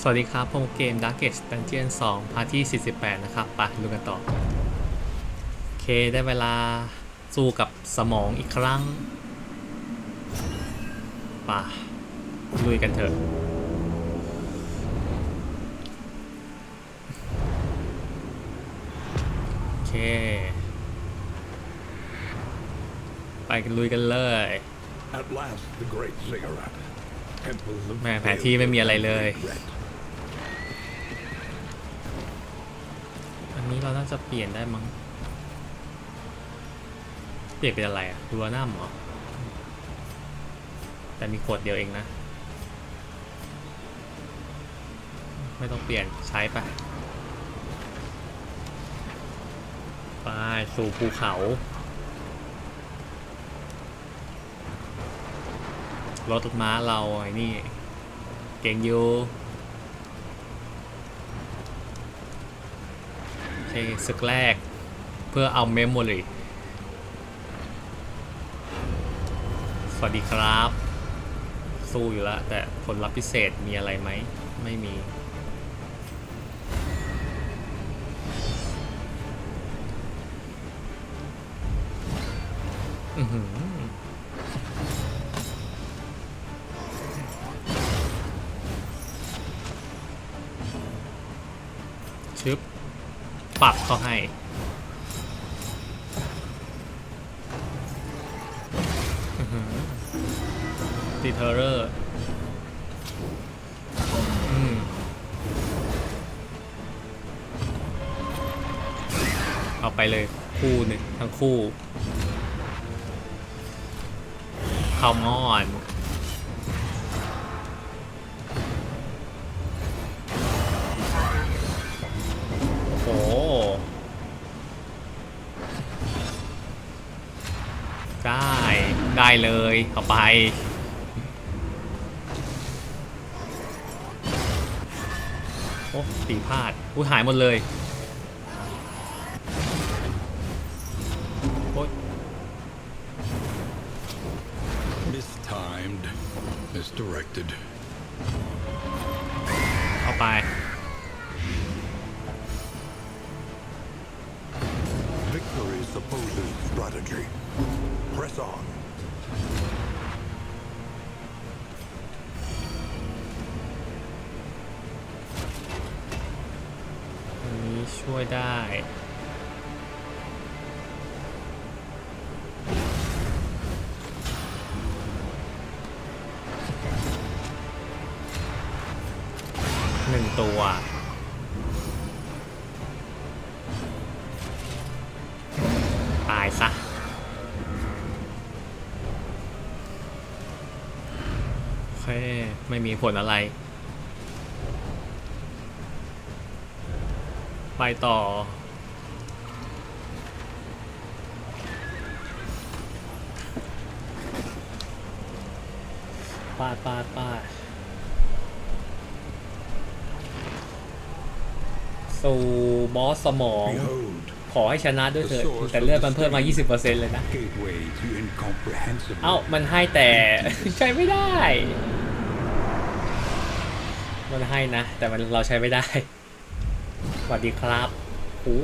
สวัสดีครับผมเกม Darkest Dungeon 2 พาร์ทที่ 48 นะครับไปดูกันต่อ โอเค ได้เวลาสู้กับสมองอีกครั้งไป่ะลุยกันเถอะ โอเค ไปกันลุยกันเลย At last, the great ziggurat. Temple of แม่แผนที่ไม่มีอะไรเลย อันนี้เราน่าจะเปลี่ยนได้มั้ง เปลี่ยนเป็นอะไรอะดูวานัมเหรอแต่มีขวดเดียวเองนะ ไม่ต้องเปลี่ยนใช้ไป ไป สู่ภูเขา รถม้าเราไอ้นี่ เก่งอยู่ โอเคศึกแรก เพื่อเอาเมมโมรีสวัสดีครับ สู้อยู่แล้ว แต่ผลลัพธ์พิเศษมีอะไรไหม ไม่มี อือหือ ปรับเขาให้ตีเทอร์เรอร์เอาไปเลยคู่หนึ่งทั้งคู่คามอน ได้เลยเอาไป โอ้ตีพลาดอุ้ยหายหมดเลยโอ้ย Mistimed. Misdirected. เอาไป Victory supposes strategy. Press on. ช่วยได้หนึ่งตัวตายซะโอเคไม่มีผลอะไร ไปต่อ ปาดปาดปาดสู่บอสสมอง Behold, ขอให้ชนะด้วยเถอะแต่เลือดมันเพิ่มมา 20%เลยนะ gateway to incomprehensible. เอ้า มันให้แต่ ใช้ไม่ได้ มันให้นะ แต่มันเราใช้ไม่ได้ สวัสดีครับโอ้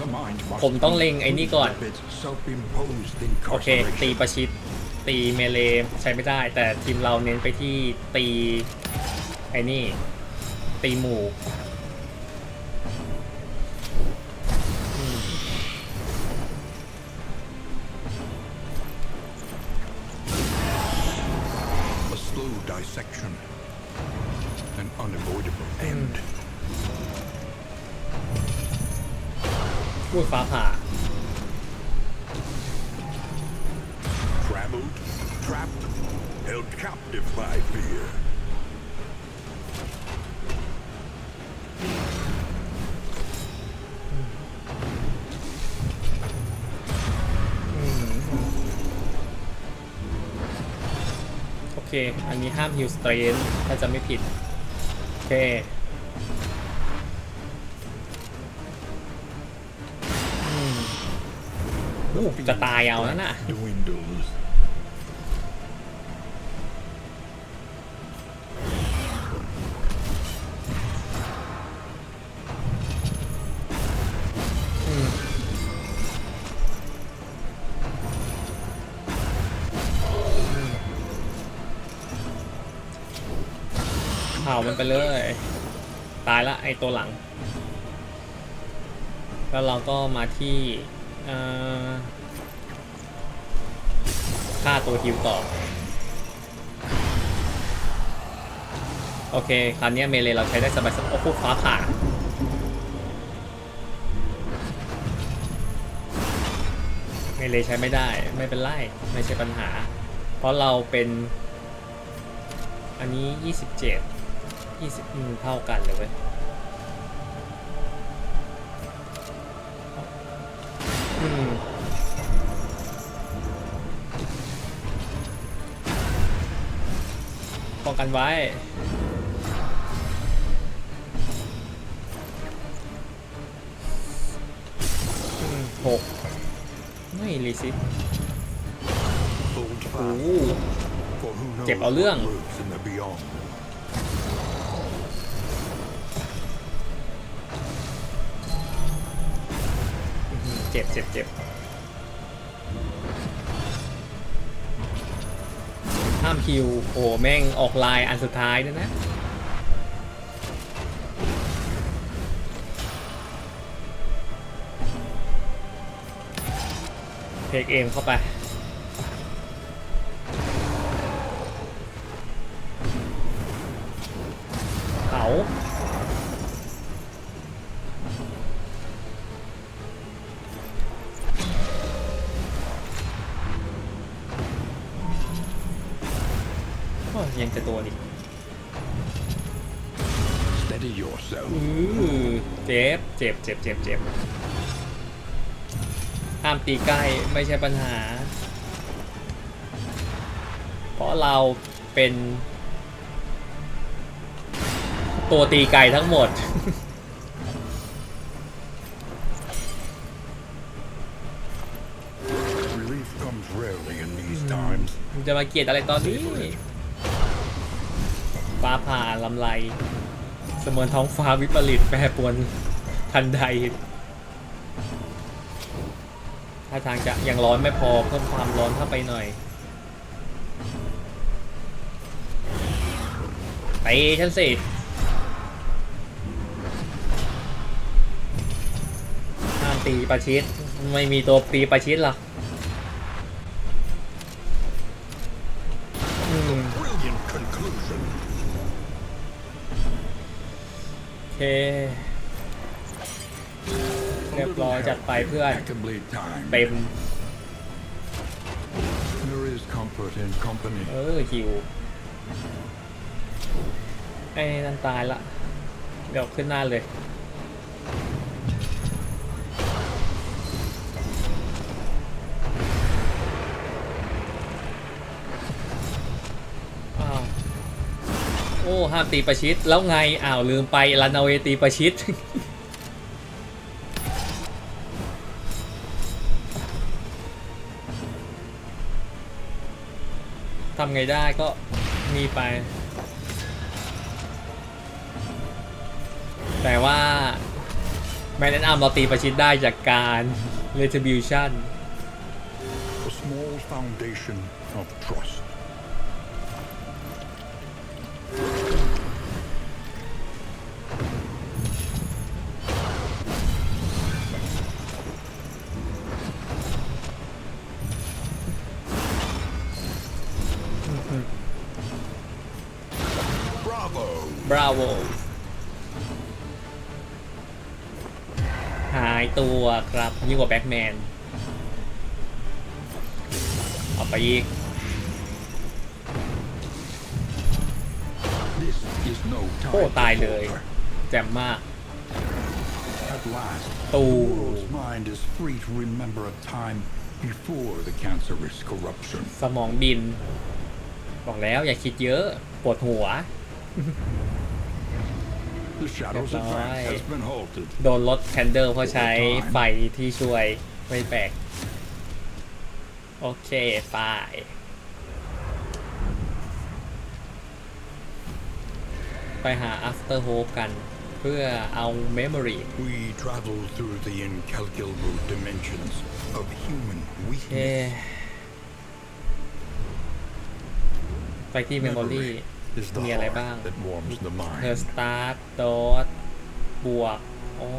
The mind must ผมต้องเล็งไอ้นี่ก่อน of its self-imposed โอเค ตี incarceration. ประชิด ตีเมเลใช้ไม่ได้ แต่ทีมเราเน้นไปที่ตี ไอ้นี่ ตีหมู่ พูดฟ้าผ่า Traveled, trapped, held captive by fear. โอเค อันนี้ห้ามฮิลสเตรนถ้าจะไม่ผิด โอเค จะตายเอาแล้วน่ะเผามันไปเลย ตายละไอตัวหลัง แล้วเราก็มาที่ ฆ่าตัวฮิวต่อ โอเค คราวนี้เมเลเราใช้ได้สบายๆโอ้โหฟ้าผ่าเมเลใช้ไม่ได้ไม่เป็นไร ไม่ใช่ปัญหา เพราะเราเป็น อันนี้ 27 20อืมเท่ากันเลยเว้ย ป้องกันไว้อืมหก ไม่รีซิต Hold โอ้ fast, for who knows เจ็บเอาเรื่อง จ็บเจ็บเจ็บห้ามคิวโอ้แม่งออกลายอันสุดท้ายด้วยนะเทคเอมเข้าไป Steady yourself. อือเจ็บเจ็บเจ็บเจ็บเจ็บห้ามตีใกล้ไม่ใช่ปัญหา เพราะเราเป็น ตัวตีไก่ทั้งหมด Relief comes rarely in these times. มึงจะมาเกลียดอะไรตอนนี้ ฟ้าผ่าลำไร เสมือนท้องฟ้าวิปริตแปรปรวนทันใดถ้าทางจะยังร้อนไม่พอเพิ่มความร้อนเข้าไปหน่อยไปฉันสิห้ามตีประชิดไม่มีตัวตีประชิดหรอก เค เรียบร้อยจัดไปเพื่อนเต็ม There is comfort in company. เออหิวไอ้นั่นตายละ เดี๋ยวขึ้นหน้าเลย อ้ห้ามตีประชิด แล้วไงอ้าวลืมไปลานาเวตีประชิดทำไงได้ก็มีไป แต่ว่าแมนแอนอาร์มเราตีประชิดได้จากการ retribution A small foundation of trust. บราโว หายตัวครับยิ่งกว่าแบ็กแมนออกไปอีก โอ้ตายเลย แจ่มมาก At before the cancerous corruption. สมองบิน บอกแล้วอย่าคิดเยอะ ปวดหัว The shadow's Goodbye. advance has been halted. โดนลดแคนเดลเพราะใช้ไฟที่ช่วยไม่แปลก โอเคไฟไปหา after hope กันเพื่อเอา memory We travel through the incalculable dimensions of human เอ๊ะ weakness. ไปที่ memory is the มีอะไรบ้าง heart that warms the เธอ mind. สตาร์ทโดดบวกอ๋อ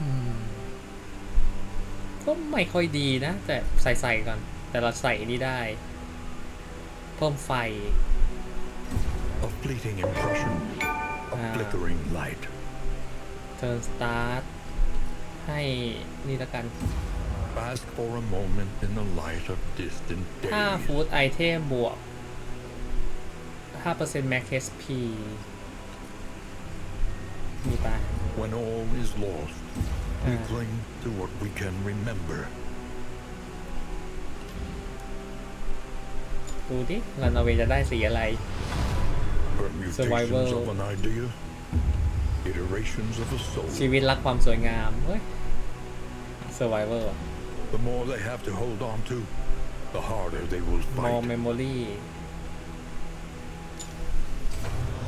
อืมก็ไม่ค่อยดีนะ แต่ใส่ใส่ก่อน แต่เราใส่นี่ได้ เพิ่มไฟ A fleeting impression, a Ah. flickering light. เทิร์นสตาร์ทให้นี่ละกัน Bask for a moment in the light of distant ถ้า days. ฟู้ดไอเทมบวก 5% max HP มีปะ When all is lost, we Ah. cling to what we can remember. ดูดิรันเวจะได้สีอะไร Permutations Survival. of an idea, iterations of a soul. ชีวิตรักความสวยงาม เฮ้ย Survivor อะ the more they have to hold on to, the harder they will more fight. memory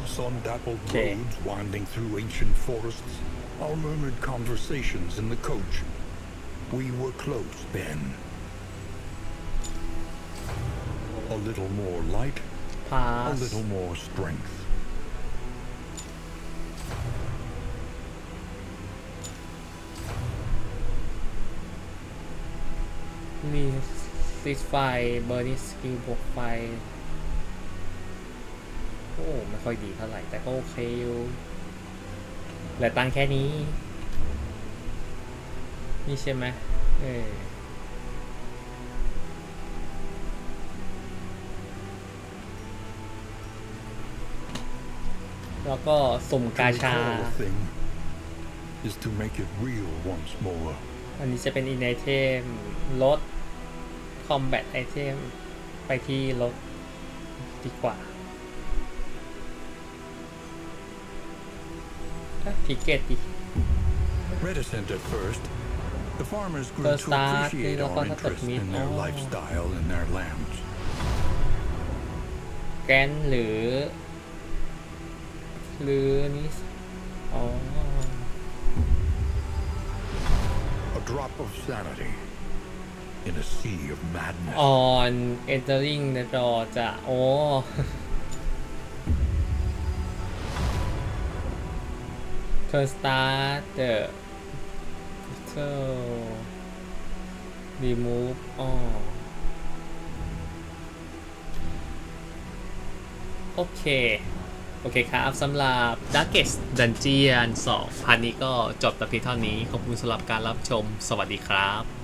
Sun dappled Okay. roads winding through ancient forests, our murmured conversations in the coach. We were close then. A little more light, a little more strength. มีซิสไฟเบอร์นี่สกิลบวกไฟ โอ้ ไม่ค่อยดีเท่าไหร่ แต่ก็โอเคอยู่เหลือตังค์แค่นี้ นี่ใช่ไหมเออแล้วก็สุ่ม To กาชา recall a thing is to make it real once more. อันนี้จะเป็นอินไอเทมลด คอมแบทไอเทมไปที่ลดดีกว่าทิเกตดิ Reticent at first, the farmers grew First to start, appreciate nila our pa interest natatmit. in their Oh. lifestyle and their lands. แกนหรือ หรือนี่อ๋อ A drop of sanity in a sea of madness. on entering the door จะ โอ้ turn start the so remove อ๋อโอเค โอเคครับสำหรับ Darkest Dungeon 2พันนี้ก็จบแต่เพียงเท่านี้ ขอบคุณสำหรับการรับชม สวัสดีครับ